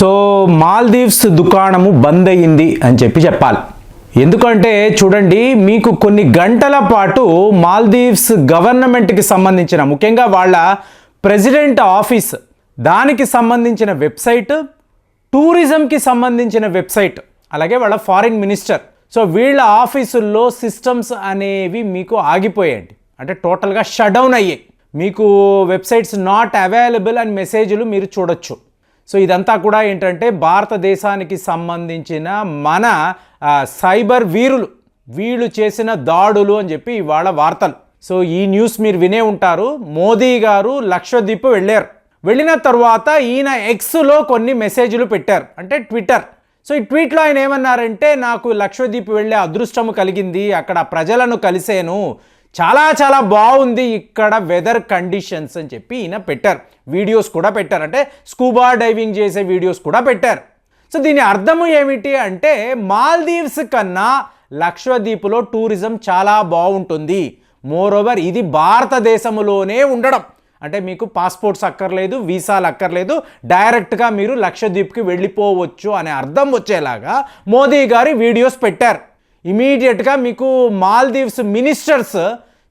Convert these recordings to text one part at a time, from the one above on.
So Maldives దుకాణము బంద్ అయ్యింది అని చెప్పి చెప్పాలి. ఎందుకంటే చూడండి మీకు కొన్ని గంటల పాటు మాల్దీవ్స్ గవర్నమెంట్కి సంబంధించిన ముఖ్యంగా వాళ్ళ ప్రెసిడెంట్ ఆఫీస్ దానికి సంబంధించిన వెబ్సైట్ టూరిజంకి సంబంధించిన వెబ్సైట్ అలాగే వాళ్ళ ఫారిన్ మినిస్టర్. సో వీళ్ళ ఆఫీసుల్లో సిస్టమ్స్ అనేవి మీకు ఆగిపోయాయండి. అంటే టోటల్గా షట్ డౌన్ అయ్యాయి. మీకు వెబ్సైట్స్ నాట్ అవైలబుల్ అని మెసేజ్లు మీరు చూడొచ్చు. సో ఇదంతా కూడా ఏంటంటే భారతదేశానికి సంబంధించిన మన సైబర్ వీరులు వీళ్ళు చేసిన దాడులు అని చెప్పి ఇవాళ వార్తలు. సో ఈ న్యూస్ మీరు వినే ఉంటారు. మోదీ గారు లక్షద్వీప్ వెళ్ళారు. వెళ్ళిన తర్వాత ఈయన ఎక్స్లో కొన్ని మెసేజ్లు పెట్టారు. అంటే ట్విట్టర్. సో ఈ ట్వీట్లో ఆయన ఏమన్నారంటే నాకు లక్షద్వీప్ వెళ్ళే అదృష్టము కలిగింది. అక్కడ ప్రజలను కలిసాను. చాలా చాలా బాగుంది ఇక్కడ వెదర్ కండిషన్స్ అని చెప్పి ఈయన పెట్టారు. వీడియోస్ కూడా పెట్టారు. అంటే స్కూబా డైవింగ్ చేసే వీడియోస్ కూడా పెట్టారు. సో దీని అర్థము ఏమిటి అంటే మాల్దీవ్స్ కన్నా లక్షద్వీప్లో టూరిజం చాలా బాగుంటుంది. మోరోవర్ ఇది భారతదేశంలోనే ఉండడం. అంటే మీకు పాస్పోర్ట్స్ అక్కర్లేదు వీసాలు అక్కర్లేదు. డైరెక్ట్గా మీరు లక్షద్వీప్కి వెళ్ళిపోవచ్చు అనే అర్థం వచ్చేలాగా మోదీ గారి వీడియోస్ పెట్టారు. ఇమీడియట్గా మీకు మాల్దీవ్స్ మినిస్టర్స్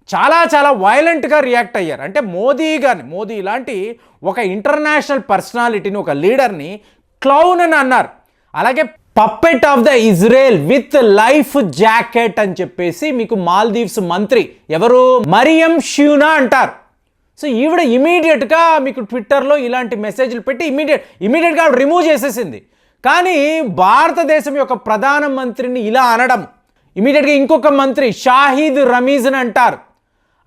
చాలా చాలా వైలెంట్గా రియాక్ట్ అయ్యారు. అంటే మోదీ గారిని మోదీ ఇలాంటి ఒక ఇంటర్నేషనల్ పర్సనాలిటీని ఒక లీడర్ని క్లౌన్ అని అన్నారు. అలాగే puppet of the Israel with life jacket అని చెప్పేసి మీకు మాల్దీవ్స్ మంత్రి ఎవరు? మరియం షూనా అంటారు. సో ఈవిడ ఇమీడియట్గా మీకు ట్విట్టర్లో ఇలాంటి మెసేజ్లు పెట్టి ఇమీడియట్ ఇమీడియట్గా రిమూవ్ చేసేసింది. కానీ భారతదేశం యొక్క ప్రధానమంత్రిని ఇలా అనడం ఇమీడియట్గా ఇంకొక మంత్రి షాహీద్ రమీజ్ని అంటారు.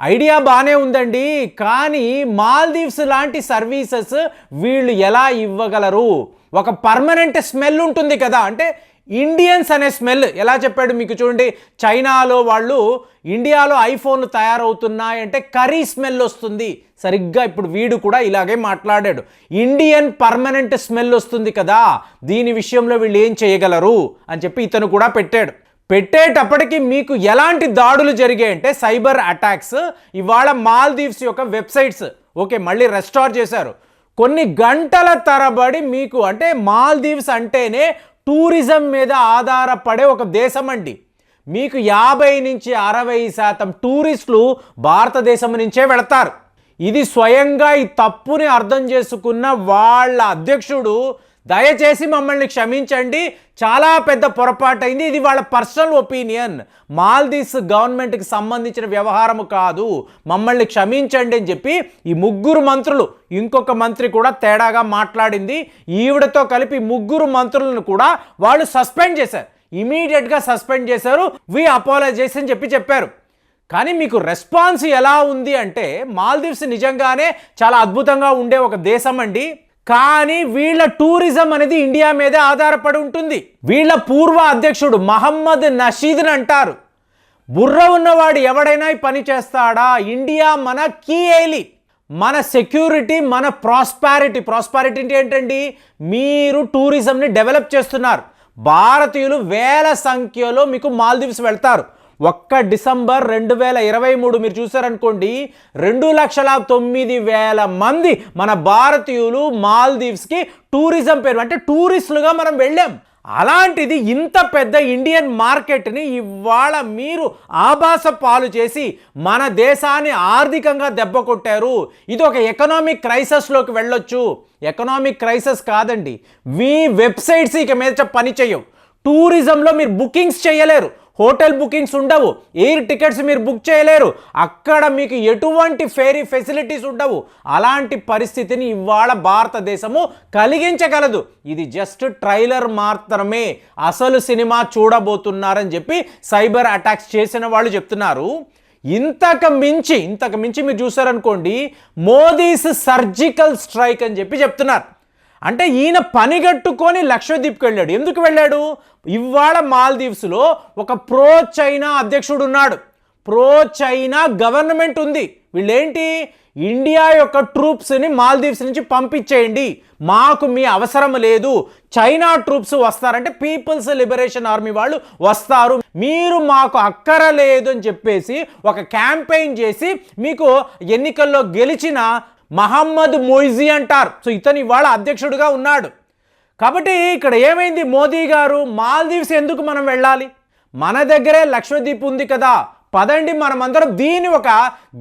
ఐడియా బాగానే ఉందండి కానీ మాల్దీవ్స్ లాంటి సర్వీసెస్ వీళ్ళు ఎలా ఇవ్వగలరు? ఒక పర్మనెంట్ స్మెల్ ఉంటుంది కదా అంటే ఇండియన్స్ అనే స్మెల్. ఎలా చెప్పాడు మీకు చూడండి చైనాలో వాళ్ళు ఇండియాలో ఐఫోన్లు తయారవుతున్నాయి అంటే కర్రీ స్మెల్ వస్తుంది. సరిగ్గా ఇప్పుడు వీడు కూడా ఇలాగే మాట్లాడాడు. ఇండియన్ పర్మనెంట్ స్మెల్ వస్తుంది కదా దీని విషయంలో వీళ్ళు ఏం చేయగలరు? అని చెప్పి ఇతను కూడా పెట్టాడు. పెట్టేటప్పటికి మీకు ఎలాంటి దాడులు జరిగాయంటే సైబర్ అటాక్స్ ఇవాళ మాల్దీవ్స్ యొక్క వెబ్సైట్స్. ఓకే మళ్ళీ రెస్టార్ చేశారు. కొన్ని గంటల తరబడి మీకు అంటే మాల్దీవ్స్ అంటేనే టూరిజం మీద ఆధారపడే ఒక దేశం అండి. మీకు యాభై నుంచి అరవై శాతం టూరిస్టులు భారతదేశం నుంచే వెళతారు. ఇది స్వయంగా ఈ తప్పుని అర్థం చేసుకున్న వాళ్ళ అధ్యక్షుడు దయచేసి మమ్మల్ని క్షమించండి. చాలా పెద్ద పొరపాటు అయింది ఇది వాళ్ళ పర్సనల్ ఒపీనియన్. మాల్దీవ్స్ గవర్నమెంట్కి సంబంధించిన వ్యవహారము కాదు. మమ్మల్ని క్షమించండి అని చెప్పి ఈ ముగ్గురు మంత్రులు ఇంకొక మంత్రి కూడా తేడాగా మాట్లాడింది. ఈవిడతో కలిపి ముగ్గురు మంత్రులను కూడా వాళ్ళు సస్పెండ్ చేశారు. ఇమీడియట్గా సస్పెండ్ చేశారు. వి అపాలజైజ్ అని చెప్పి చెప్పారు. కానీ మీకు రెస్పాన్స్ ఎలా ఉంది అంటే మాల్దీవ్స్ నిజంగానే చాలా అద్భుతంగా ఉండే ఒక దేశం అండి కానీ వీళ్ళ టూరిజం అనేది ఇండియా మీదే ఆధారపడి ఉంటుంది. వీళ్ళ పూర్వ అధ్యక్షుడు మహమ్మద్ నషీద్ని అంటారు. బుర్ర ఉన్నవాడు ఎవడైనా పని చేస్తాడా? ఇండియా మన కీ ఏలి. మన సెక్యూరిటీ మన ప్రాస్పారిటీ. ప్రాస్పారిటీ అంటే ఏంటండి? మీరు టూరిజంని డెవలప్ చేస్తున్నారు. భారతీయులు వేల సంఖ్యలో మీకు మాల్దీవ్స్ వెళ్తారు. ఒక్క డిసెంబర్ రెండు వేల ఇరవై మూడు మీరు చూసారనుకోండి రెండు లక్షల తొమ్మిది వేల మంది మన భారతీయులు మాల్దీవ్స్కి టూరిజం పేరు అంటే టూరిస్టులుగా మనం వెళ్ళాం. అలాంటిది ఇంత పెద్ద ఇండియన్ మార్కెట్ని ఇవాళ మీరు ఆభాస పాలు చేసి మన దేశాన్ని ఆర్థికంగా దెబ్బ కొట్టారు. ఇది ఒక ఎకనామిక్ క్రైసిస్లోకి వెళ్ళొచ్చు. ఎకనామిక్ క్రైసిస్ కాదండి. మీ వెబ్సైట్స్ ఇక మీద పని చేయవు. టూరిజంలో మీరు బుకింగ్స్ చేయలేరు. హోటల్ బుకింగ్స్ ఉండవు. ఎయిర్ టికెట్స్ మీరు బుక్ చేయలేరు. అక్కడ మీకు ఎటువంటి ఫెరీ ఫెసిలిటీస్ ఉండవు. అలాంటి పరిస్థితిని ఇవాళ భారతదేశము కలిగించగలదు. ఇది జస్ట్ ట్రైలర్ మాత్రమే. అసలు సినిమా చూడబోతున్నారని చెప్పి సైబర్ అటాక్స్ చేసిన వాళ్ళు చెప్తున్నారు. ఇంతకు మించి ఇంతకు మించి మీరు చూసారనుకోండి మోదీస్ సర్జికల్ స్ట్రైక్ అని చెప్పి చెప్తున్నారు. అంటే ఈయన పనిగట్టుకొని లక్షద్వీప్కి వెళ్ళాడు. ఎందుకు వెళ్ళాడు? ఇవాళ మాల్దీవ్స్లో ఒక ప్రో చైనా అధ్యక్షుడు ఉన్నాడు. ప్రో చైనా గవర్నమెంట్ ఉంది. వీళ్ళేంటి? ఇండియా యొక్క ట్రూప్స్ని మాల్దీవ్స్ నుంచి పంపించేయండి. మాకు మీ అవసరం లేదు. చైనా ట్రూప్స్ వస్తారంటే పీపుల్స్ లిబరేషన్ ఆర్మీ వాళ్ళు వస్తారు. మీరు మాకు అక్కర లేదు అని చెప్పేసి ఒక క్యాంపెయిన్ చేసి మీకు ఎన్నికల్లో గెలిచిన మహమ్మద్ మొయిజీ అంటారు. సో ఇతను ఇవాళ అధ్యక్షుడిగా ఉన్నాడు. కాబట్టి ఇక్కడ ఏమైంది మోదీ గారు? మాల్దీవ్స్ ఎందుకు మనం వెళ్ళాలి? మన దగ్గరే లక్షద్వీప్ ఉంది కదా. పదండి మనమందరం దీన్ని ఒక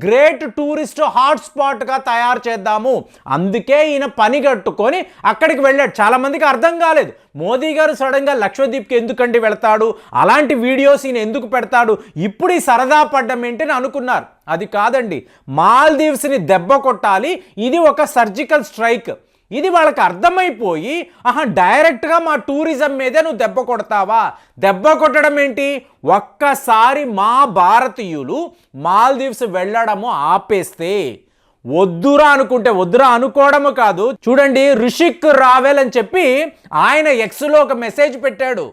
గ్రేట్ టూరిస్ట్ హాట్స్పాట్గా తయారు చేద్దాము. అందుకే ఈయన పని కట్టుకొని అక్కడికి వెళ్ళాడు. చాలామందికి అర్థం కాలేదు. మోదీ గారు సడన్గా లక్షద్వీప్కి ఎందుకండి వెళ్తాడు? అలాంటి వీడియోస్ ఈయన ఎందుకు పెడతాడు? ఇప్పుడు ఈ సరదా పడ్డం ఏంటని అనుకున్నారు. అది కాదండి. మాల్దీవ్స్ని దెబ్బ కొట్టాలి. ఇది ఒక సర్జికల్ స్ట్రైక్. ఇది వాళ్ళకి అర్థమైపోయి ఆహా డైరెక్ట్గా మా టూరిజం మీదే నువ్వు దెబ్బ కొడతావా? దెబ్బ కొట్టడం ఏంటి? ఒక్కసారి మా భారతీయులు మాల్దీవ్స్ వెళ్ళడము ఆపేస్తే వద్దురా అనుకుంటే వద్దురా అనుకోవడము కాదు. చూడండి రిషిక్ రావెల్ అని చెప్పి ఆయన ఎక్స్లో ఒక మెసేజ్ పెట్టాడు.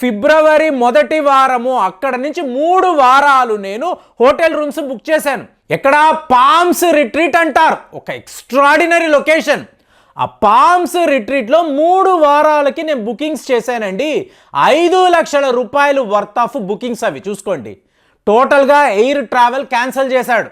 ఫిబ్రవరి మొదటి వారము అక్కడ నుంచి మూడు వారాలు నేను హోటల్ రూమ్స్ బుక్ చేశాను. ఎక్కడ పామ్స్ రిట్రీట్ అంటారు. ఒక ఎక్స్ట్రాడినరీ లొకేషన్. ఆ పామ్స్ రిట్రీట్లో మూడు వారాలకి నేను బుకింగ్స్ చేశానండి. ఐదు లక్షల రూపాయలు వర్త్ ఆఫ్ బుకింగ్స్ అవి. చూసుకోండి. టోటల్గా ఎయిర్ ట్రావెల్ క్యాన్సిల్ చేశాడు.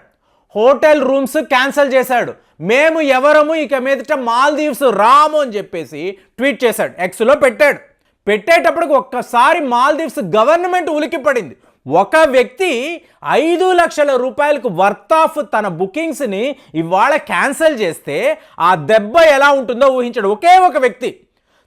హోటల్ రూమ్స్ క్యాన్సిల్ చేశాడు. మేము ఎవరము ఇక మీదట మాల్దీవ్స్ రాము అని చెప్పేసి ట్వీట్ చేశాడు. ఎక్స్లో పెట్టాడు. పెట్టేటప్పటికి ఒక్కసారి మాల్దీవ్స్ గవర్నమెంట్ ఉలికిపడింది ఒక వ్యక్తి ఐదు లక్షల రూపాయలకు వర్త్ ఆఫ్ తన బుకింగ్స్ని ఇవాళ క్యాన్సిల్ చేస్తే ఆ దెబ్బ ఎలా ఉంటుందో ఊహించడు. ఒకే ఒక వ్యక్తి.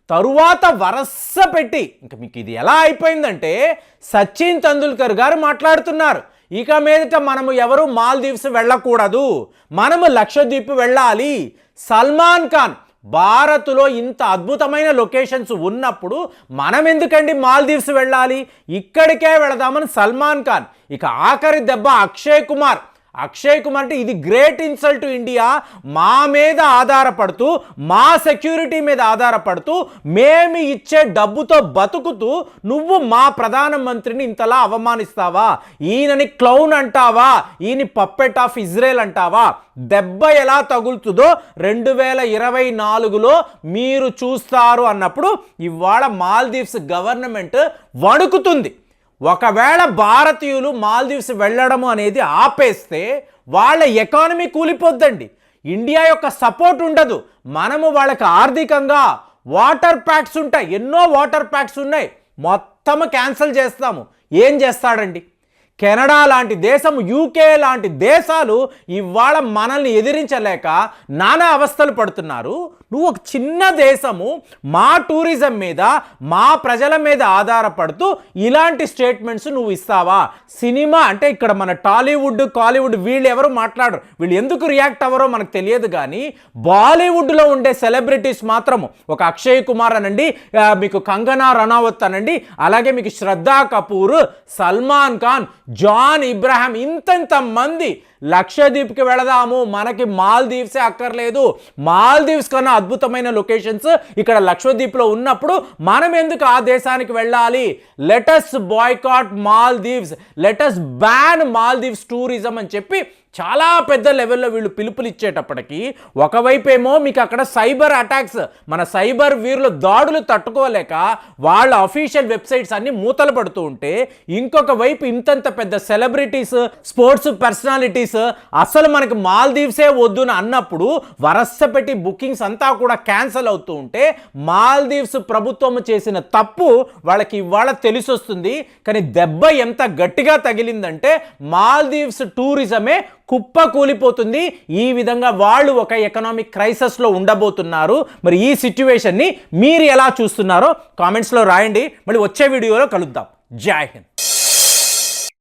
తరువాత వరస పెట్టి ఇంకా మీకు ఇది ఎలా అయిపోయిందంటే సచిన్ తెందుల్కర్ గారు మాట్లాడుతున్నారు. ఇక మీదట మనము ఎవరు మాల్దీవ్స్ వెళ్ళకూడదు. మనము లక్షద్వీప్ వెళ్ళాలి. సల్మాన్ ఖాన్ భారత్లో ఇంత అద్భుతమైన లొకేషన్స్ ఉన్నప్పుడు మనం ఎందుకండి మాల్దీవ్స్ వెళ్ళాలి? ఇక్కడికే వెళదామని సల్మాన్ ఖాన్. ఇక ఆఖరి దెబ్బ అక్షయ్ కుమార్. అక్షయ్ కుమార్ అంటే ఇది గ్రేట్ ఇన్సల్ట్ ఇండియా. మా మీద ఆధారపడుతూ మా సెక్యూరిటీ మీద ఆధారపడుతూ మేము ఇచ్చే డబ్బుతో బతుకుతూ నువ్వు మా ప్రధానమంత్రిని ఇంతలా అవమానిస్తావా? ఈయనని క్లౌన్ అంటావా? ఈయన పప్పెట్ ఆఫ్ ఇజ్రాయెల్ అంటావా? దెబ్బ ఎలా తగులుతుందో రెండు వేల ఇరవై నాలుగులో మీరు చూస్తారు అన్నప్పుడు ఇవాళ మాల్దీవ్స్ గవర్నమెంట్ వణుకుతుంది. ఒకవేళ భారతీయులు మాల్దీవ్స్ వెళ్ళడము అనేది ఆపేస్తే వాళ్ళ ఎకానమీ కూలిపోద్దండి. ఇండియా యొక్క సపోర్ట్ ఉండదు. మనము వాళ్ళకి ఆర్థికంగా వాటర్ ప్యాక్స్ ఉంటాయి. ఎన్నో వాటర్ ప్యాక్స్ ఉన్నాయి. మొత్తము క్యాన్సిల్ చేస్తాము. ఏం చేస్తాడండి? కెనడా లాంటి దేశం యూకే లాంటి దేశాలు ఇవాళ మనల్ని ఎదిరించలేక నానా అవస్థలు పడుతున్నారు. నువ్వు ఒక చిన్న దేశము మా టూరిజం మీద మా ప్రజల మీద ఆధారపడుతూ ఇలాంటి స్టేట్మెంట్స్ నువ్వు ఇస్తావా? సినిమా అంటే ఇక్కడ మన టాలీవుడ్ కాలీవుడ్ వీళ్ళు ఎవరు మాట్లాడరు. వీళ్ళు ఎందుకు రియాక్ట్ అవ్వరో మనకు తెలియదు కానీ బాలీవుడ్లో ఉండే సెలబ్రిటీస్ మాత్రము ఒక అక్షయ్ కుమార్ అనండి మీకు కంగనా రనావత్ అనండి అలాగే మీకు శ్రద్ధా కపూర్ సల్మాన్ ఖాన్ జాన్ ఇబ్రాహాం ఇంతంత మంది లక్షద్వీప్కి వెళదాము మనకి మాల్దీవ్సే అక్కర్లేదు. మాల్దీవ్స్ కన్నా అద్భుతమైన లొకేషన్స్ ఇక్కడ లక్షద్వీప్లో ఉన్నప్పుడు మనం ఎందుకు ఆ దేశానికి వెళ్ళాలి? Let us boycott Maldives. Let us ban Maldives tourism అని చెప్పి చాలా పెద్ద లెవెల్లో వీళ్ళు పిలుపులు ఇచ్చేటప్పటికీ ఒకవైపేమో మీకు అక్కడ సైబర్ అటాక్స్ మన సైబర్ వీరులు దాడులు తట్టుకోలేక వాళ్ళ అఫీషియల్ వెబ్సైట్స్ అన్ని మూతలు పడుతూ ఉంటే ఇంకొక వైపు ఇంతంత పెద్ద సెలబ్రిటీస్ స్పోర్ట్స్ పర్సనాలిటీస్ అసలు మనకి మాల్దీవ్సే వద్దు అని అన్నప్పుడు వరస పెట్టి బుకింగ్స్ అంతా కూడా క్యాన్సిల్ అవుతూ ఉంటే మాల్దీవ్స్ ప్రభుత్వం చేసిన తప్పు వాళ్ళకి ఇవాళ తెలిసొస్తుంది. కానీ దెబ్బ ఎంత గట్టిగా తగిలిందంటే మాల్దీవ్స్ టూరిజమే కుప్ప కూలిపోతుంది. ఈ విధంగా వాళ్ళు ఒక ఎకనామిక్ క్రైసిస్లో ఉండబోతున్నారు. మరి ఈ సిచ్యువేషన్ని మీరు ఎలా చూస్తున్నారో కామెంట్స్లో రాయండి. మళ్ళీ వచ్చే వీడియోలో కలుద్దాం. జై హింద్.